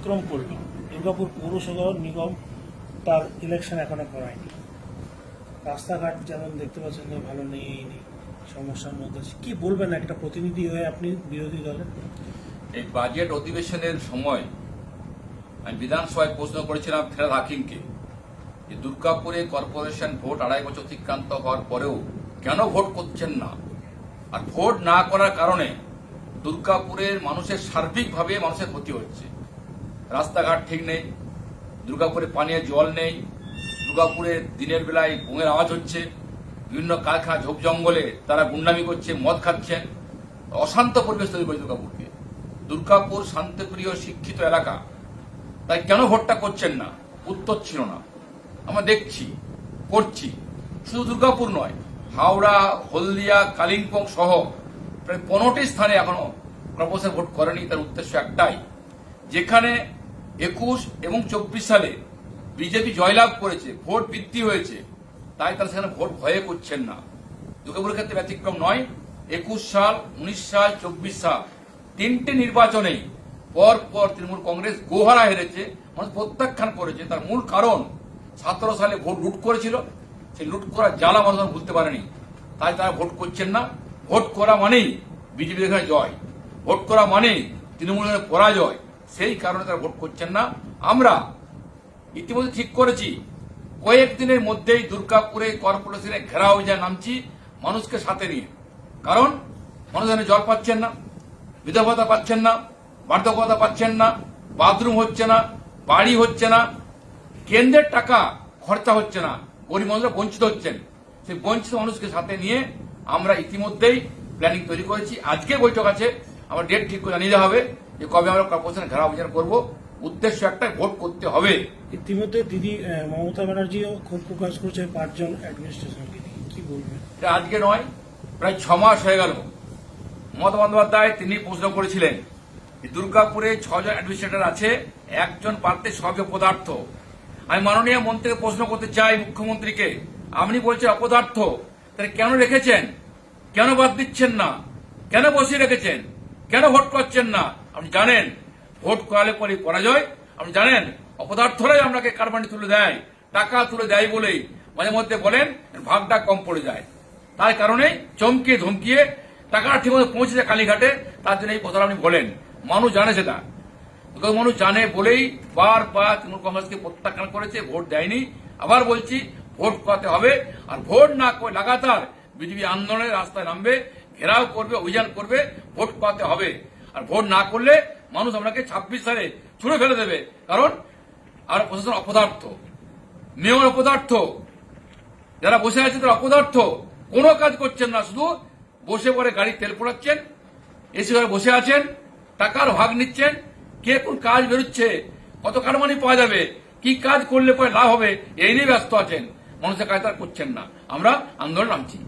অতিক্রম করল। দুর্গাপুর পৌরসভা নিগম তার ইলেকশন এখনও করায়নি। রাস্তাঘাট যেমন দেখতে পাচ্ছেন যে ভালো নেই এই নেই সমস্যার মধ্যে আছে। কি বলবেন একটা প্রতিনিধি হয়ে আপনি বিরোধী দলের? এই বাজেট অধিবেশনের সময় আমি বিধানসভায় প্রশ্ন করেছিলাম ফেরাদ হাকিমকে যে দুর্গাপুরে কর্পোরেশন ভোট আড়াই বছর অতিক্রান্ত হওয়ার পরেও কেন ভোট করছেন না? আর ভোট না করার কারণে দুর্গাপুরের মানুষের সার্বিকভাবে মানুষের ক্ষতি হচ্ছে। রাস্তাঘাট ঠিক নেই, দুর্গাপুরে পানীয় জল নেই, দুর্গাপুরে দিনের বেলায় বোমের আওয়াজ হচ্ছে, বিভিন্ন কারখানা ঝোপ জঙ্গলে তারা গুন্ডামি করছে, মদ খাচ্ছেন। অশান্ত পরিবেশ তৈরি করেছে দুর্গাপুরকে। দুর্গাপুর শান্তিপ্রিয়, শিক্ষিত এলাকা। তাই কেন ভোটটা করছেন না? উত্তর ছিল না। আমরা দেখছি, করছি। শুধু দুর্গাপুর নয়, হাওড়া, হলদিয়া, কালিম্পং সহ প্রায় পনেরোটি স্থানে এখনও কর্পোরেশন ভোট করেনি। তার উদ্দেশ্য একটাই, যেখানে একুশ এবং চব্বিশ সালে বিজেপি জয়লাভ করেছে, ভোট বৃদ্ধি হয়েছে, তাই তারা সেখানে ভোট ভয়ে করছেন না। দুর্গাপুরের ক্ষেত্রে ব্যতিক্রম নয়, একুশ সাল, উনিশ সাল, চব্বিশ সাল, তিনটে নির্বাচনেই পর পর তৃণমূল কংগ্রেস গোহারা হেরেছে, মানুষ প্রত্যাখ্যান করেছে। তার মূল কারণ, সতেরো সালে ভোট লুট করেছিল, সেই লুট করার জ্বালা মানুষ ভুলতে পারেনি। তাই তারা ভোট করছেন না। ভোট করা মানেই বিজেপি এখানে জয়। ভোট করা মানেই তৃণমূলের পরাজয়। সেই কারণে তারা ভোট করছেন না। আমরা ইতিমধ্যে ঠিক করেছি। কয়েকদিনের মধ্যেই দুর্গাপুরে কর্পোরেশনে ঘেরাও অভিযান নামছি মানুষকে সাথে নিয়ে। কারণ মানুষ জল পাচ্ছেন না, বিধবতা পাচ্ছেন না, বার্ধক্যতা পাচ্ছেন না, বাথরুম হচ্ছে না, বাড়ি হচ্ছে না, কেন্দ্রের টাকা খরচা হচ্ছে না, গরিব মানুষরা বঞ্চিত হচ্ছেন। সেই বঞ্চিত মানুষকে সাথে নিয়ে আমরা ইতিমধ্যেই প্ল্যানিং তৈরি করেছি। আজকে বৈঠক আছে, আমার ডেট ঠিক করে জানিয়ে হবে। যে কবে আমরা কর্পোরেশনে ঘেরাও অভিযান করব উদ্দেশ্য একটা ভোট করতে হবে। ইতিমধ্যে দিদি মমতা ব্যানার্জিও ক্ষোভ প্রকাশ করছে পাঁচজন অ্যাডমিনিস্ট্রেশনকে নিয়ে। কি বলবেন? এটা আজকে নয় প্রায় ছ মাস হয়ে গেল। মমতা বন্দ্যোপাধ্যায় তিনি প্রশ্ন করেছিলেন দুর্গাপুরে ছজন অ্যাডমিনিস্ট্রেটর আছে একজন প্রার্থী সবে অপদার্থ। আমি মাননীয় মন্ত্রীকে প্রশ্ন করতে চাই মুখ্যমন্ত্রীকে। আপনি বলছেন অপদার্থ তাহলে কেন রেখেছেন? কেন বাদ দিচ্ছেন না? কেন বসিয়ে রেখেছেন? কেন ভোট করছেন না? আপনি জানেন, ভোট করালে পরে পরাজয়। আপনি জানেন, অপদার্থরাই আপনাকে কারবানি তুলে দেয়, টাকা তুলে দেয় বলেই মাঝে মধ্যে বলেন, ভাগটা কম পড়ে যায়। তার কারণে চমকিয়ে ধমকিয়ে টাকা টাকাটা ঠিকমতো পৌঁছেছে কালীঘাটে, তার জন্য এই কথাটা আপনি বলেন। মানুষ জানে সেটা। মানুষ জানে বলেই বার বারবার তৃণমূল কংগ্রেসকে প্রত্যাখ্যান করেছে, ভোট দেয়নি। আবার বলছি, ভোট করাতে হবে, আর ভোট না করে লাগাতার বিজেপি আন্দোলনের রাস্তায় নামবে, ঘেরাও করবে, অভিযান করবে, ভোট করাতে হবে। আর ভোট না করলে মানুষ আপনাকে ছাব্বিশ সালে ছুড়ে ফেলে দেবে। কারণ আর প্রশাসন অপদার্থ। মেয়র অপদার্থ। যারা বসে আছে তারা অপদার্থ। কোনো কাজ করছেন না, শুধু বসে পরে গাড়ি তেল পোড়াচ্ছেন, এসে ঘরে বসে আছেন, টাকার ভাগ নিচ্ছেন, কে কোন কাজ বেরোচ্ছে, কত কারমানি পাওয়া যাবে, কি কাজ করলে পরে লাভ হবে, এই নিয়ে ব্যস্ত আছেন। মানুষের কাজ তারা করছেন না। আমরা আন্দোলন নামছি।